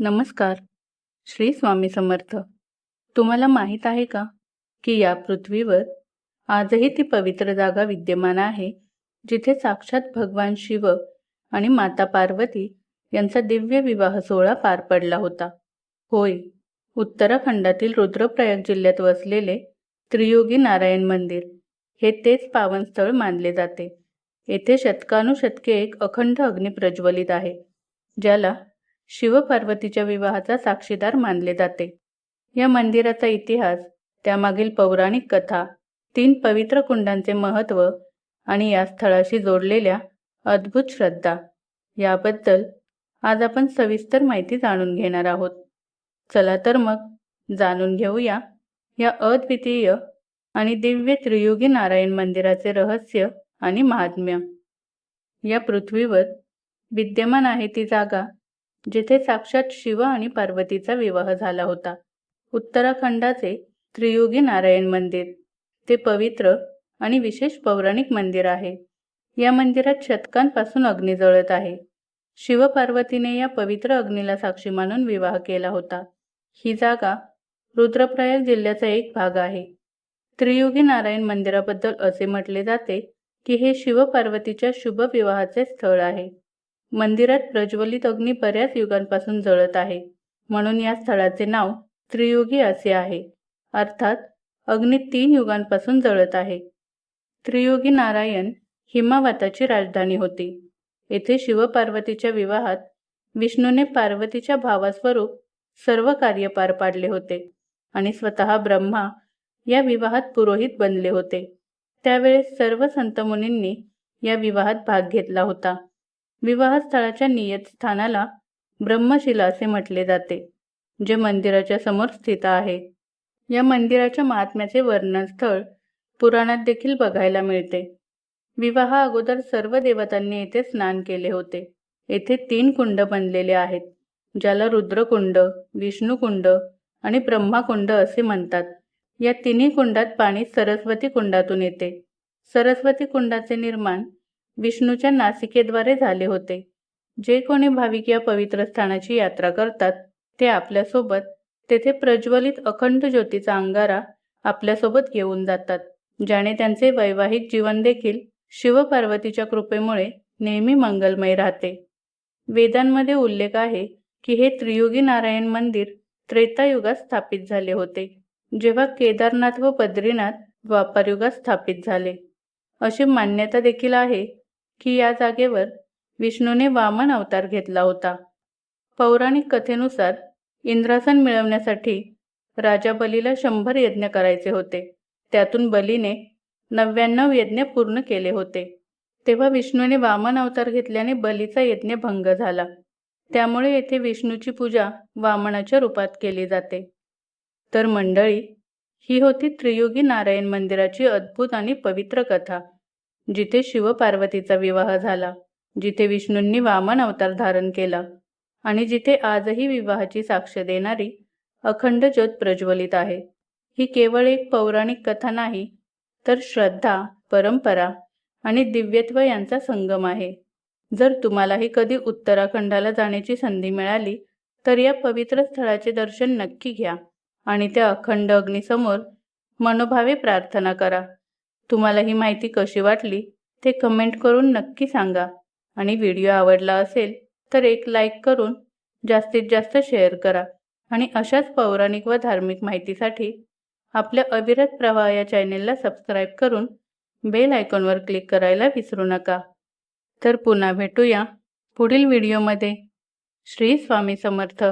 नमस्कार. श्री स्वामी समर्थ. तुम्हाला माहीत आहे का की या पृथ्वीवर आजही ती पवित्र जागा विद्यमान आहे जिथे साक्षात भगवान शिव आणि माता पार्वती यांचा दिव्य विवाह सोहळा पार पडला होता. होय उत्तराखंडातील रुद्रप्रयाग जिल्ह्यात वसलेले त्रियोगी नारायण मंदिर हे तेच पावनस्थळ मानले जाते. येथे शतकानुशतके एक अखंड अग्नी प्रज्वलित आहे ज्याला शिवपार्वतीच्या विवाहाचा साक्षीदार मानले जाते. या मंदिराचा इतिहास त्यामागील पौराणिक कथा तीन पवित्र कुंडांचे महत्त्व आणि या स्थळाशी जोडलेल्या अद्भुत श्रद्धा याबद्दल आज आपण सविस्तर माहिती जाणून घेणार आहोत. चला तर मग जाणून घेऊया या अद्वितीय आणि दिव्य त्रियुगी नारायण मंदिराचे रहस्य आणि महात्म्य. या पृथ्वीवर विद्यमान आहे ती जागा जिथे साक्षात शिव आणि पार्वतीचा विवाह झाला होता. उत्तराखंडाचे त्रियुगी नारायण मंदिर. ते पवित्र आणि विशेष पौराणिक मंदिर आहे. या मंदिरात शतकांपासून अग्नी जळत आहे. शिवपार्वतीने या पवित्र अग्नीला साक्षी मानून विवाह केला होता. ही जागा रुद्रप्रयाग जिल्ह्याचा एक भाग आहे. त्रियुगी नारायण मंदिराबद्दल असे म्हटले जाते की हे शिवपार्वतीच्या शुभ विवाहाचे स्थळ आहे. मंदिरात प्रज्वलित अग्नी बऱ्याच युगांपासून जळत आहे. म्हणून या स्थळाचे नाव त्रियुगी असे आहे. अर्थात अग्नी तीन युगांपासून जळत आहे. त्रियुगी नारायण हिमावताची राजधानी होती. येथे शिवपार्वतीच्या विवाहात विष्णूने पार्वतीच्या भावास्वरूप सर्व कार्य पार पाडले होते आणि स्वतः ब्रह्मा या विवाहात पुरोहित बनले होते. त्यावेळेस सर्व संतमुनींनी या विवाहात भाग घेतला होता. विवाहस्थळाच्या नियतस्थानाला ब्रह्मशिला असे म्हटले जाते जे मंदिराच्या समोर स्थित आहे. या मंदिराच्या महात्म्याचे वर्णनस्थळ पुराणात देखील बघायला मिळते. विवाहा अगोदर सर्व देवतांनी येथे स्नान केले होते. येथे तीन कुंड बनलेले आहेत ज्याला रुद्रकुंड विष्णुकुंड आणि ब्रह्माकुंड असे म्हणतात. या तिन्ही कुंडात पाणी सरस्वती कुंडातून येते. सरस्वती कुंडाचे निर्माण विष्णूच्या नासिकेद्वारे झाले होते. जे कोणी भाविक या पवित्र स्थानाची यात्रा करतात ते आपल्यासोबत तेथे प्रज्वलित अखंड ज्योतीचा अंगारा आपल्यासोबत घेऊन जातात ज्याने त्यांचे वैवाहिक जीवन देखील शिवपार्वतीच्या कृपेमुळे नेहमी मंगलमय राहते. वेदांमध्ये उल्लेख आहे की हे त्रियुगी नारायण मंदिर त्रेतायुगात स्थापित झाले होते जेव्हा केदारनाथ व बद्रीनाथ द्वापारयुगात स्थापित झाले. अशी मान्यता देखील आहे की या जागेवर विष्णूने वामन अवतार घेतला होता. पौराणिक कथेनुसार इंद्रासन मिळवण्यासाठी राजा बलीला शंभर यज्ञ करायचे होते. त्यातून बलीने नव्याण्णव यज्ञ पूर्ण केले होते. तेव्हा विष्णूने वामन अवतार घेतल्याने बलीचा यज्ञ भंग झाला. त्यामुळे येथे विष्णूची पूजा वामनाच्या रूपात केली जाते. तर मंडळी ही होती त्रियुगी नारायण मंदिराची अद्भुत आणि पवित्र कथा. जिथे शिवपार्वतीचा विवाह झाला जिथे विष्णूंनी वामन अवतार धारण केला आणि जिथे आजही विवाहाची साक्ष देणारी अखंड ज्योत प्रज्वलित आहे. ही केवळ एक पौराणिक कथा नाही तर श्रद्धा परंपरा आणि दिव्यत्व यांचा संगम आहे. जर तुम्हालाही कधी उत्तराखंडाला जाण्याची संधी मिळाली तर या पवित्र स्थळाचे दर्शन नक्की घ्या आणि त्या अखंड अग्नीसमोर मनोभावे प्रार्थना करा. तुम्हाला ही माहिती कशी वाटली ते कमेंट करून नक्की सांगा. आणि व्हिडिओ आवडला असेल तर एक लाईक करून जास्तीत जास्त शेअर करा. आणि अशाच पौराणिक व धार्मिक माहितीसाठी आपल्या अविरत प्रवाह या चॅनेलला सबस्क्राईब करून बेल आयकॉनवर क्लिक करायला विसरू नका. तर पुन्हा भेटूया पुढील व्हिडिओमध्ये श्री स्वामी समर्थ.